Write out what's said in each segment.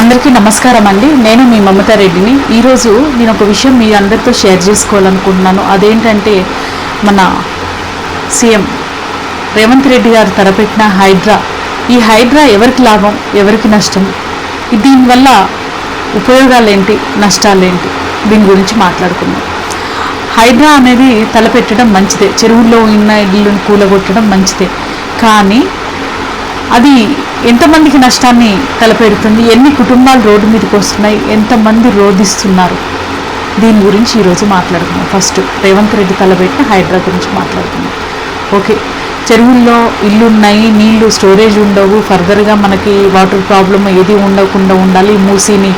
అందరికీ నమస్కారం అండి. నేను మీ మమతా రెడ్డిని. ఈరోజు నేను ఒక విషయం మీ అందరితో షేర్ చేసుకోవాలనుకుంటున్నాను. అదేంటంటే మన సీఎం రేవంత్ రెడ్డి గారు తలపెట్టిన హైడ్రా. ఈ హైడ్రా ఎవరికి లాభం ఎవరికి నష్టం? దీనివల్ల ఉపయోగాలేంటి నష్టాలేంటి? దీని గురించి మాట్లాడుకుందాం. హైడ్రా అనేది తలపెట్టడం మంచిదే. చెరువుల్లో ఉన్న ఇళ్ళను కూలగొట్టడం మంచిదే. కానీ అది ఎంతమందికి నష్టాన్ని తలపెడుతుంది? ఎన్ని కుటుంబాలు రోడ్డు మీదకి వస్తున్నాయి? ఎంతమంది రోధిస్తున్నారు? దీని గురించి ఈరోజు మాట్లాడుకుందాం. ఫస్ట్ రేవంత్ రెడ్డి తలపెట్టిన హైడ్రా గురించి మాట్లాడుకుందాం. ఓకే. చెరువుల్లో ఇల్లు ఉన్నాయి నీళ్ళు స్టోరేజ్ ఉండవు. ఫర్దర్గా మనకి వాటర్ ప్రాబ్లం ఏది ఉండకుండా ఉండాలి. మూసీని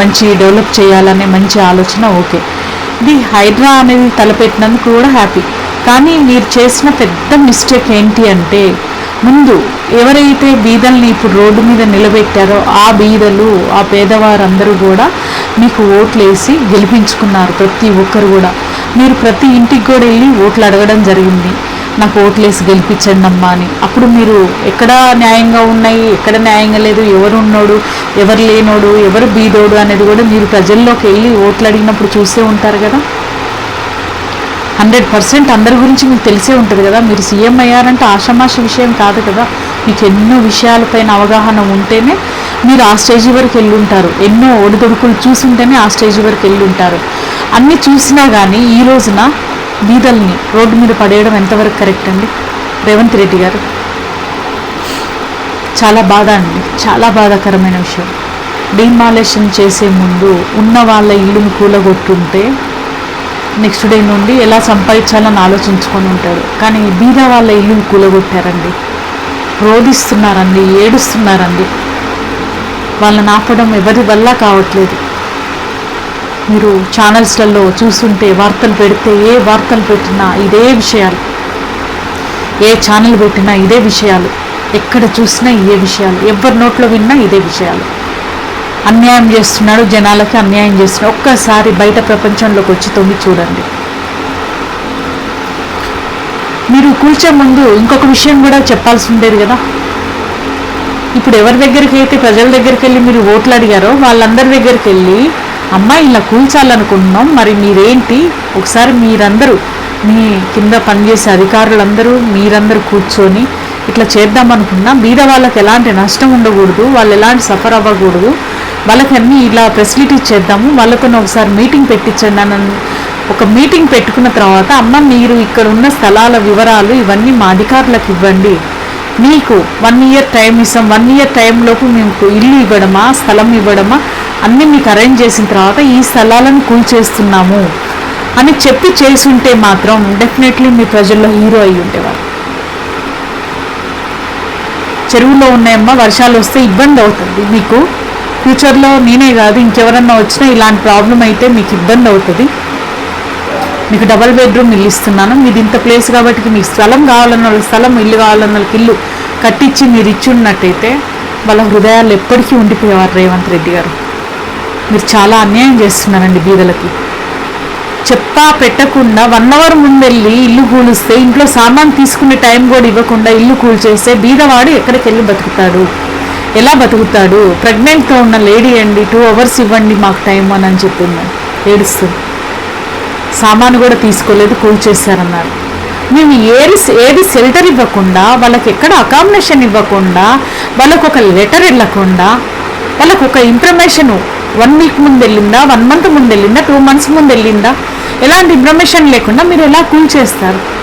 మంచి డెవలప్ చేయాలనే మంచి ఆలోచన ఓకే. ది హైడ్రా అనేది తలపెట్టినందుకు కూడా హ్యాపీ. కానీ మీరు చేసిన పెద్ద మిస్టేక్ ఏంటి అంటే ముందు ఎవరైతే బీదల్ని ఇప్పుడు రోడ్డు మీద నిలబెట్టారో ఆ బీదలు ఆ పేదవారందరూ కూడా మీకు ఓట్లు వేసి గెలిపించుకున్నారు ప్రతి ఒక్కరు కూడా. మీరు ప్రతి ఇంటికి కూడా వెళ్ళి ఓట్లు అడగడం జరిగింది. నాకు ఓట్లు వేసి గెలిపించండి అమ్మా అని. అప్పుడు మీరు ఎక్కడ న్యాయంగా ఉన్నాయి ఎక్కడ న్యాయంగా లేదు ఎవరు ఉన్నోడు ఎవరు లేనోడు ఎవరు బీదోడు అనేది కూడా మీరు ప్రజల్లోకి వెళ్ళి ఓట్లు అడిగినప్పుడు చూసే ఉంటారు కదా. హండ్రెడ్ పర్సెంట్ అందరి గురించి మీకు తెలిసే ఉంటుంది కదా. మీరు సీఎం అయ్యారంటే ఆషామాష విషయం కాదు కదా. మీకు ఎన్నో విషయాలపైన అవగాహన ఉంటేనే మీరు ఆ స్టేజ్ వరకు వెళ్ళి ఉంటారు ఎన్నో ఒడిదొడుకులు చూసుంటేనే ఆ స్టేజ్ వరకు వెళ్ళి ఉంటారు అన్నీ చూసినా కానీ ఈ రోజున బీదల్ని రోడ్డు మీద పడేయడం ఎంతవరకు కరెక్ట్ అండి? రేవంత్ రెడ్డి గారు. చాలా బాధ అండి. చాలా బాధాకరమైన విషయం. డిమాలేషన్ చేసే ముందు ఉన్న వాళ్ళ ఇల్లును కూలగొట్టుంటే నెక్స్ట్ డే నుండి ఎలా సంపాదించాలని ఆలోచించుకొని ఉంటాడు కానీ బీద వాళ్ళ ఇల్లును కూలగొట్టారండి. రోధిస్తున్నారండి ఏడుస్తున్నారండి. వాళ్ళని ఆపడం ఎవరి వల్ల కావట్లేదు. మీరు ఛానల్స్లలో చూస్తుంటే వార్తలు పెడితే ఏ వార్తలు పెట్టినా ఇదే విషయాలు. ఏ ఛానల్ పెట్టినా ఇదే విషయాలు. ఎక్కడ చూసినా ఇదే విషయాలు. ఎవరి నోట్లో విన్నా ఇదే విషయాలు. అన్యాయం చేస్తున్నాడు జనాలకి అన్యాయం చేస్తున్నాడు. ఒక్కసారి బయట ప్రపంచంలోకి వచ్చి తొంగి చూడండి. మీరు కూర్చే ముందు ఇంకొక విషయం కూడా చెప్పాల్సి ఉండేది కదా? ఇప్పుడు ఎవరి దగ్గరికి అయితే ప్రజల దగ్గరికి వెళ్ళి మీరు ఓట్లు అడిగారో వాళ్ళందరి దగ్గరికి వెళ్ళి అమ్మ ఇలా కూల్చాలనుకుంటున్నాం. మరి మీరేంటి? ఒకసారి మీరందరూ మీ కింద పనిచేసే అధికారులందరూ మీరందరూ కూర్చొని ఇట్లా చేద్దాం అనుకున్నా బీద వాళ్ళకి ఎలాంటి నష్టం ఉండకూడదు. వాళ్ళు ఎలాంటి సఫర్ అవ్వకూడదు. వాళ్ళకి అన్నీ ఇలా ఫెసిలిటీస్ చేద్దాము వాళ్ళతో ఒకసారి మీటింగ్ పెట్టించండి అని ఒక మీటింగ్ పెట్టుకున్న తర్వాత అమ్మ మీరు ఇక్కడ ఉన్న స్థలాల వివరాలు ఇవన్నీ మా అధికారులకు ఇవ్వండి. మీకు వన్ ఇయర్ టైం ఇస్తాం. వన్ ఇయర్ టైంలోపు మీకు ఇల్లు ఇవ్వడమా స్థలం ఇవ్వడమా అన్నీ మీకు అరేంజ్ చేసిన తర్వాత ఈ స్థలాలను కూల్చేస్తున్నాము అని చెప్పి చేసుంటే మాత్రం డెఫినెట్లీ మీ ప్రజల్లో హీరో అయి ఉండేవారు. చెరువులో ఉన్నాయమ్మా వర్షాలు వస్తే ఇబ్బంది అవుతుంది మీకు. ఫ్యూచర్లో నేనే కాదు ఇంకెవరన్నా వచ్చినా ఇలాంటి ప్రాబ్లం అయితే మీకు ఇబ్బంది అవుతుంది. మీకు డబల్ బెడ్రూమ్ ఇల్లు ఇస్తున్నాను. మీది ఇంత ప్లేస్ కాబట్టి మీకు స్థలం కావాలన్న వాళ్ళకి స్థలం ఇల్లు కావాలన్న వాళ్ళకి ఇల్లు కట్టించి మీరు ఇచ్చి ఉన్నట్టయితే వాళ్ళ హృదయాలు ఎప్పటికీ ఉండిపోయేవారు రేవంత్ రెడ్డి గారు. మీరు చాలా అన్యాయం చేస్తున్నారండి బీదలకి. చెప్పా పెట్టకుండా వన్ అవర్ ముందెళ్ళి ఇల్లు కూలిస్తే ఇంట్లో సామాన్ తీసుకునే టైం కూడా ఇవ్వకుండా ఇల్లు కూల్చేస్తే బీదవాడు ఎక్కడికి వెళ్ళి బతుకుతాడు? ఎలా బతుకుతాడు? ప్రెగ్నెంట్గా ఉన్న లేడీ అండి టూ అవర్స్ ఇవ్వండి మాకు టైం అని అని చెప్పింది. ఏడుస్తుంది. సామాను కూడా తీసుకోలేదు కూల్చేశారన్నారు మేము ఏది ఏది షెల్టర్ ఇవ్వకుండా వాళ్ళకి ఎక్కడ అకామిడేషన్ ఇవ్వకుండా వాళ్ళకు ఒక లెటర్ వెళ్ళకుండా వాళ్ళకు ఒక ఇన్ఫర్మేషన్ వన్ వీక్ ముందు వెళ్ళిందా వన్ మంత్ ముందు వెళ్ళిందా టూ మంత్స్ ముందు వెళ్ళిందా? ఎలాంటి ఇన్ఫర్మేషన్ లేకుండా మీరు ఎలా కూల్ చేస్తారు?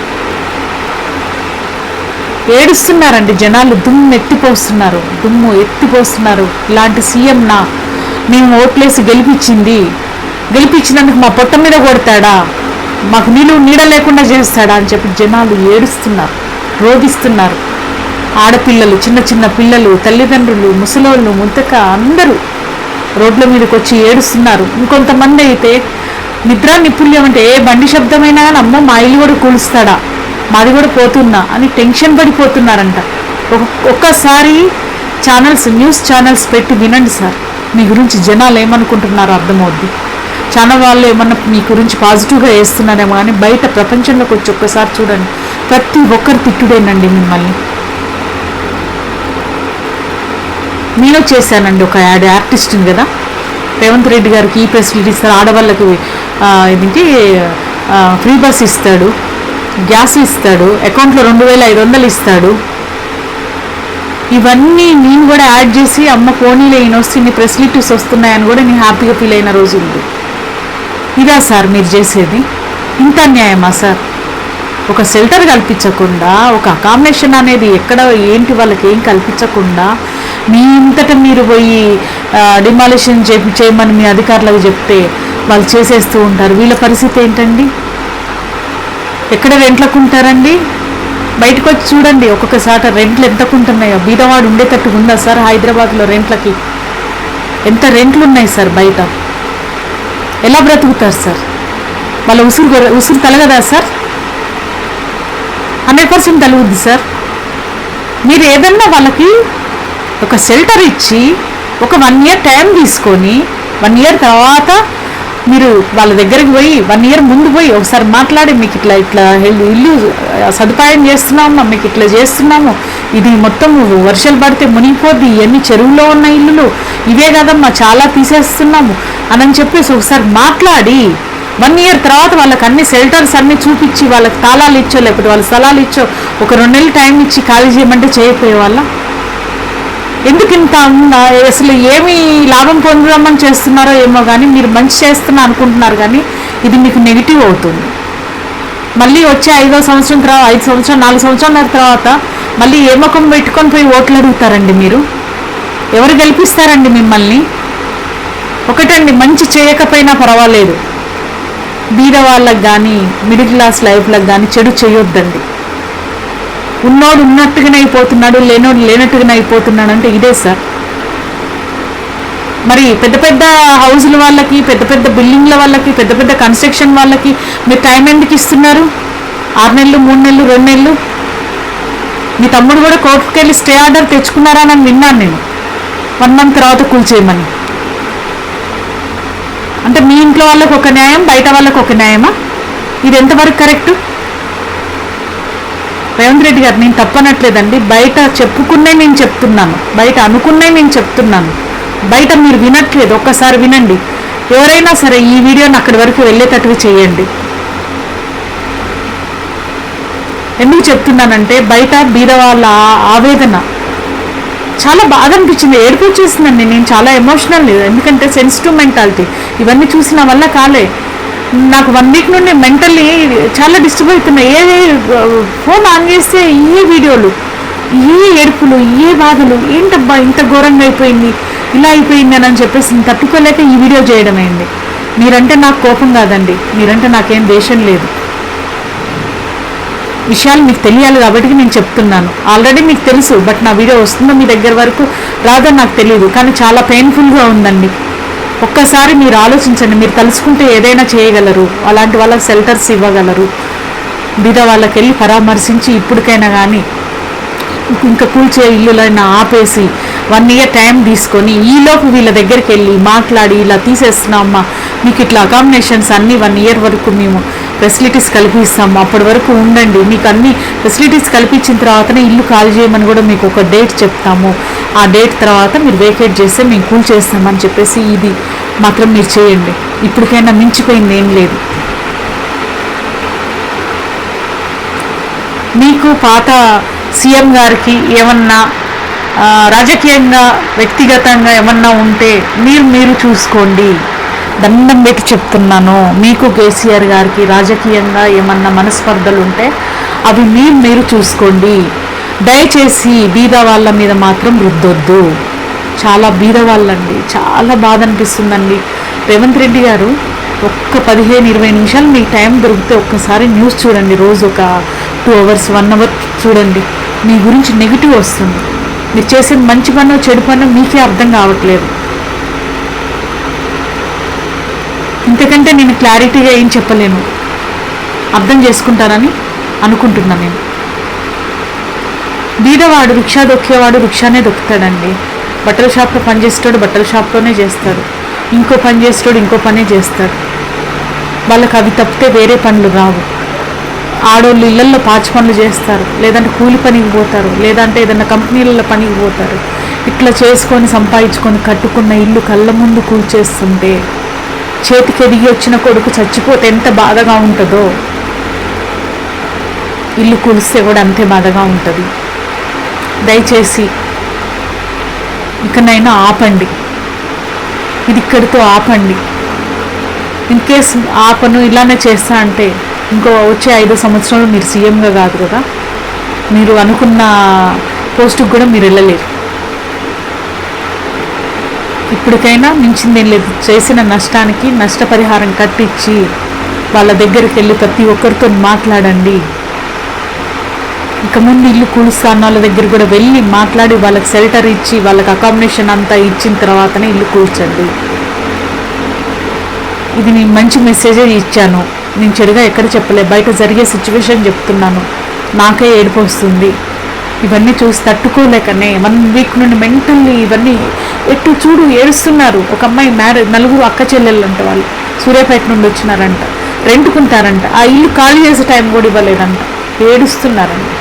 ఏడుస్తున్నారండి జనాలు దుమ్ము ఎత్తిపోస్తున్నారు దుమ్ము ఎత్తిపోస్తున్నారు. ఇలాంటి సీఎం నా మేము ఓట్లేసి గెలిపించింది. గెలిపించినందుకు మా పొట్ట మీద కొడతాడా? మాకు నీళ్ళు నీడ లేకుండా చేస్తాడా అని చెప్పి జనాలు ఏడుస్తున్నారు రోగిస్తున్నారు. ఆడపిల్లలు చిన్న చిన్న పిల్లలు తల్లిదండ్రులు ముసలోళ్ళు ముద్దక అందరూ రోడ్ల మీదకి వచ్చి ఏడుస్తున్నారు. ఇంకొంతమంది అయితే నిద్ర నిపుణ్యం అంటే ఏ బండి శబ్దమైనా అమ్మ అమ్మో మా ఇల్లు కూడా కూలుస్తాడా? మాది కూడా పోతున్నా అని టెన్షన్ పడిపోతున్నారంట. ఒక్కసారి ఛానల్స్ న్యూస్ ఛానల్స్ పెట్టి వినండి సార్. మీ గురించి జనాలు ఏమనుకుంటున్నారో అర్థమవుద్ది. ఛానల్ వాళ్ళు ఏమన్నా మీ గురించి పాజిటివ్గా వేస్తున్నారేమో కానీ బయట ప్రపంచంలోకి వచ్చి ఒక్కసారి చూడండి. ప్రతి ఒక్కరు తిట్టుడేనండి మిమ్మల్ని. నేను చేశానండి ఒక యాడ్ ఆర్టిస్ట్ని కదా. రేవంత్ రెడ్డి గారికి ఈ ఫెసిలిటీ ఇస్తారు ఆడవాళ్ళకి ఆ, ఇదేంటి ఫ్రీ బస్ ఇస్తాడు. గ్యాస్ ఇస్తాడు అకౌంట్లో రెండు వేల ఐదు వందలు ఇస్తాడు. ఇవన్నీ నేను కూడా యాడ్ చేసి అమ్మ పోనీలే ఈయన వస్తే ఫెసిలిటీస్ వస్తున్నాయని కూడా నేను హ్యాపీగా ఫీల్ అయిన రోజు ఉంది. ఇదా సార్ మీరు చేసేది? ఇంత అన్యాయమా సార్? ఒక షెల్టర్ కల్పించకుండా ఒక అకామిడేషన్ అనేది ఎక్కడ ఏంటి వాళ్ళకి ఏం కల్పించకుండా మీ ఇంతట మీరు పోయి డిమాలిషన్ చేయమని మీ అధికారులకు చెప్తే వాళ్ళు చేసేస్తూ ఉంటారు. వీళ్ళ పరిస్థితి ఏంటండి? ఎక్కడ రెంట్లకు ఉంటారండి బయటకు వచ్చి చూడండి ఒక్కొక్కసారి రెంట్లు ఎంతకు ఉంటున్నాయో బీదవాడు ఉండేటట్టు ఉందా సార్ హైదరాబాద్లో రెంట్లకి? ఎంత రెంట్లు ఉన్నాయి సార్ బయట? ఎలా బ్రతుకుతారు సార్? వాళ్ళ ఉసురు ఉసురు తలగదా సార్? హండ్రెడ్ పర్సెంట్ తలుగుద్ది సార్. మీరు ఏదన్నా వాళ్ళకి ఒక షెల్టర్ ఇచ్చి ఒక వన్ ఇయర్ టైం తీసుకొని వన్ ఇయర్ తర్వాత మీరు వాళ్ళ దగ్గరికి పోయి వన్ ఇయర్ ముందు పోయి ఒకసారి మాట్లాడి మీకు ఇట్లా ఇట్లా ఇల్లు సదుపాయం చేస్తున్నాము మీకు ఇట్లా చేస్తున్నాము. ఇది మొత్తం వర్షాలు పడితే మునిగిపోద్ది. ఇవన్నీ చెరువులో ఉన్న ఇల్లులు. ఇవే కదమ్మా చాలా తీసేస్తున్నాము. అని చెప్పేసి ఒకసారి మాట్లాడి వన్ ఇయర్ తర్వాత వాళ్ళకి అన్ని షెల్టర్స్ అన్ని చూపించి వాళ్ళకి తాళాలు ఇచ్చో లేకపోతే వాళ్ళ స్థలాలు ఇచ్చో ఒక రెండు నెలలు టైం ఇచ్చి ఖాళీ చేయమంటే చేయకపోయే వాళ్ళ ఎందుకు ఇంత అసలు ఏమి లాభం పొందుదామని చేస్తున్నారో ఏమో కానీ మీరు మంచి చేస్తున్నా అనుకుంటున్నారు కానీ ఇది మీకు నెగిటివ్ అవుతుంది. మళ్ళీ వచ్చే ఐదో సంవత్సరం తర్వాత ఐదు సంవత్సరం నాలుగు సంవత్సరాల తర్వాత మళ్ళీ ఏ ముఖం పెట్టుకొని పోయి ఓట్లు అడుగుతారండి మీరు? ఎవరు గెలిపిస్తారండి మిమ్మల్ని? ఒకటండి మంచి చేయకపోయినా పర్వాలేదు. బీద వాళ్ళకి కానీ మిడిల్ క్లాస్ లైఫ్లకు కానీ చెడు చేయొద్దండి. ఉన్నోడు ఉన్నట్టుగానే అయిపోతున్నాడు లేనోడు లేనట్టుగానే అయిపోతున్నాడు అంటే ఇదే సార్. మరి పెద్ద పెద్ద హౌజుల వాళ్ళకి పెద్ద పెద్ద బిల్డింగ్ల వాళ్ళకి పెద్ద పెద్ద కన్స్ట్రక్షన్ వాళ్ళకి మీరు టైం ఎందుకు ఇస్తున్నారు? ఆరు నెలలు మూడు నెలలు రెండు నెలలు? మీ తమ్ముడు కూడా కోర్టుకు వెళ్ళి స్టే ఆర్డర్ తెచ్చుకున్నారా అని విన్నాను నేను. వన్ మంత్ తర్వాత కూల్చేయమని అంటే మీ ఇంట్లో వాళ్ళకి ఒక న్యాయం బయట వాళ్ళకి ఒక న్యాయమా? ఇది ఎంతవరకు కరెక్ట్? రేవంత్ రెడ్డి గారు నేను తప్పనట్లేదండి. బయట చెప్పుకున్నే నేను చెప్తున్నాను. బయట అనుకున్నే నేను చెప్తున్నాను. బయట మీరు వినట్లేదు. ఒక్కసారి వినండి. ఎవరైనా సరే ఈ వీడియోని అక్కడి వరకు వెళ్ళేటట్టుగా చేయండి. ఎందుకు చెప్తున్నానంటే బయట బీద వాళ్ళ ఆవేదన చాలా బాధ అనిపించింది ఏడుపు వచ్చేసిందండి. నేను చాలా ఎమోషనల్ ఎందుకంటే సెన్సిటివ్ మెంటాలిటీ ఇవన్నీ చూసిన వల్ల కాలే. నాకు వన్ వీక్ నుండి మెంటల్లీ చాలా డిస్టర్బ్ అవుతున్నాయి. ఏ ఫోన్ ఆన్ చేస్తే ఏ వీడియోలు ఏ ఏడుపులు ఏ బాధలు ఏంటబ్బా ఇంత ఘోరంగా అయిపోయింది ఇలా అయిపోయింది అని చెప్పేసి తట్టుకోలేక ఈ వీడియో చేయడం అయింది మీరంటే నాకు కోపం కాదండి. మీరంటే నాకేం దేశం లేదు. విషయాలు మీకు తెలియాలి కాబట్టి నేను చెప్తున్నాను. ఆల్రెడీ మీకు తెలుసు బట్ నా వీడియో వస్తుందో మీ దగ్గర వరకు రాదో నాకు తెలియదు కానీ చాలా పెయిన్ఫుల్గా ఉందండి. ఒక్కసారి మీరు ఆలోచించండి మీరు తలుచుకుంటే ఏదైనా చేయగలరు అలాంటి వాళ్ళకి షెల్టర్స్ ఇవ్వగలరు. బీద వాళ్ళకి వెళ్ళి పరామర్శించి ఇప్పటికైనా కానీ ఇంకా కూల్చే ఇల్లులైనా ఆపేసి వన్ ఇయర్ టైం తీసుకొని ఈలోపు వీళ్ళ దగ్గరికి వెళ్ళి మాట్లాడి ఇలా తీసేస్తున్నామ్మా మీకు ఇట్లా అకామిడేషన్స్ అన్నీ వన్ ఇయర్ వరకు మేము ఫెసిలిటీస్ కల్పిస్తాము అప్పటి వరకు ఉండండి. మీకు అన్ని ఫెసిలిటీస్ కల్పించిన తర్వాతనే ఇల్లు ఖాళీ చేయమని కూడా మీకు ఒక డేట్ చెప్తాము. ఆ డేట్ తర్వాత మీరు వేకేట్ చేస్తే మేము కూల్ చేస్తామని చెప్పేసి ఇది మాత్రం మీరు చేయండి. ఇప్పటికైనా మించిపోయింది ఏం లేదు. మీకు పాత సీఎం గారికి ఏమన్నా రాజకీయంగా వ్యక్తిగతంగా ఏమన్నా ఉంటే మీరు మీరు చూసుకోండి. దండం పెట్టి చెప్తున్నాను. మీకు కేసీఆర్ గారికి రాజకీయంగా ఏమన్నా మనస్పర్ధలు ఉంటే అవి మీరు మీరు చూసుకోండి. దయచేసి బీద వాళ్ళ మీద మాత్రం రుద్దొద్దు. చాలా బీద వాళ్ళండి. చాలా బాధ అనిపిస్తుందండి. రేవంత్ రెడ్డి గారు ఒక్క పదిహేను ఇరవై నిమిషాలు మీకు టైం దొరికితే ఒక్కసారి న్యూస్ చూడండి. రోజు ఒక టూ అవర్స్ వన్ అవర్ చూడండి. మీ గురించి నెగిటివ్ వస్తుంది. మీరు చేసే మంచి పనో చెడు పనో మీకే అర్థం కావట్లేదు. ఇంతకంటే నేను క్లారిటీగా ఏం చెప్పలేను. అర్థం చేసుకుంటారని అనుకుంటున్నాను నేను. బీదవాడు రిక్షా దొక్కేవాడు రిక్షానే దొక్కుతాడండి. బట్టల షాప్లో పని చేసేటోడు బట్టల షాప్లోనే చేస్తాడు. ఇంకో పని చేసేటోడు ఇంకో పనే చేస్తాడు. వాళ్ళకి అవి తప్పితే వేరే పనులు రావు. ఆడోళ్ళు ఇళ్ళల్లో పాచి పనులు చేస్తారు. లేదంటే కూలి పనికి పోతారు. లేదంటే ఏదైనా కంపెనీలలో పనికి పోతారు. ఇట్లా చేసుకొని సంపాదించుకొని కట్టుకున్న ఇల్లు కళ్ళ ముందు కూల్చేస్తుంటే చేతికి ఎదిగి వచ్చిన కొడుకు చచ్చిపోతే ఎంత బాధగా ఉంటుందో. ఇల్లు కూలిస్తే కూడా అంతే బాధగా ఉంటుంది. దయచేసి ఇకనైనా ఆపండి. ఇది ఇక్కడితో ఆపండి. ఇన్ కేస్ ఆపను ఇలానే చేస్తా అంటే ఇంకో వచ్చే ఐదు సంవత్సరాలు మీరు సీఎంగా కాదు కదా. మీరు అనుకున్న పోస్టుకు కూడా మీరు వెళ్ళలేరు. ఇప్పటికైనా మించిందేం లేదు. చేసిన నష్టానికి నష్టపరిహారం కట్టించి వాళ్ళ దగ్గరికి వెళ్ళి ప్రతి ఒక్కరితో మాట్లాడండి. ఇక ముందు ఇల్లు కూలుస్తాన్న వాళ్ళ దగ్గర కూడా వెళ్ళి మాట్లాడి వాళ్ళకి షెల్టర్ ఇచ్చి వాళ్ళకి అకామిడేషన్ అంతా ఇచ్చిన తర్వాతనే ఇల్లు కూల్చండి. ఇది నేను మంచి మెసేజే ఇచ్చాను. నేను చెడుగా ఎక్కడ చెప్పలే బయట జరిగే సిచ్యువేషన్ చెప్తున్నాను. నాకే ఏడుపు వస్తుంది. ఇవన్నీ చూసి తట్టుకోలేకనే వన్ వీక్ నుండి మెంటల్లీ ఇవన్నీ ఎటు చూడు ఏడుస్తున్నారు. ఒక అమ్మాయి మ్యారేజ్ నలుగురు అక్క చెల్లెళ్ళంట వాళ్ళు. సూర్యాపేట నుండి వచ్చినారంట. రెంట్కుంటారంట. ఆ ఇల్లు ఖాళీ చేసే టైం కూడా ఇవ్వలేదంట. ఏడుస్తున్నారంట.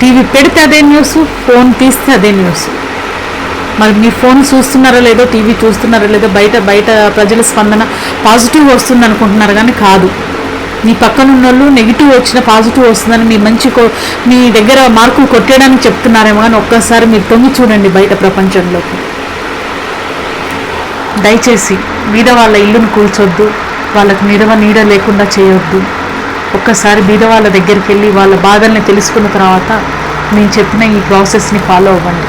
టీవీ పెడితే అదే న్యూస్ ఫోన్ తీస్తే అదే న్యూస్. మరి మీ ఫోన్ చూస్తున్నారో లేదో టీవీ చూస్తున్నారో లేదో బయట బయట ప్రజల స్పందన పాజిటివ్ వస్తుంది అనుకుంటున్నారు కానీ కాదు. మీ పక్కన ఉన్న వాళ్ళు నెగిటివ్ వచ్చిన పాజిటివ్ వస్తుందని మీ మంచి కో- మీ దగ్గర మార్కులు కొట్టేయడానికి చెప్తున్నారేమో కానీ ఒక్కసారి మీరు తొంగి చూడండి బయట ప్రపంచంలోకి. దయచేసి మీద వాళ్ళ ఇల్లును కూల్చొద్దు వాళ్ళకి నిరవ నీడ లేకుండా చేయొద్దు. ఒక్కసారి బీద వాళ్ళ దగ్గరికి వెళ్ళి వాళ్ళ బాధల్ని తెలుసుకున్న తర్వాత నేను చెప్పిన ఈ ప్రాసెస్ని ఫాలో అవ్వండి.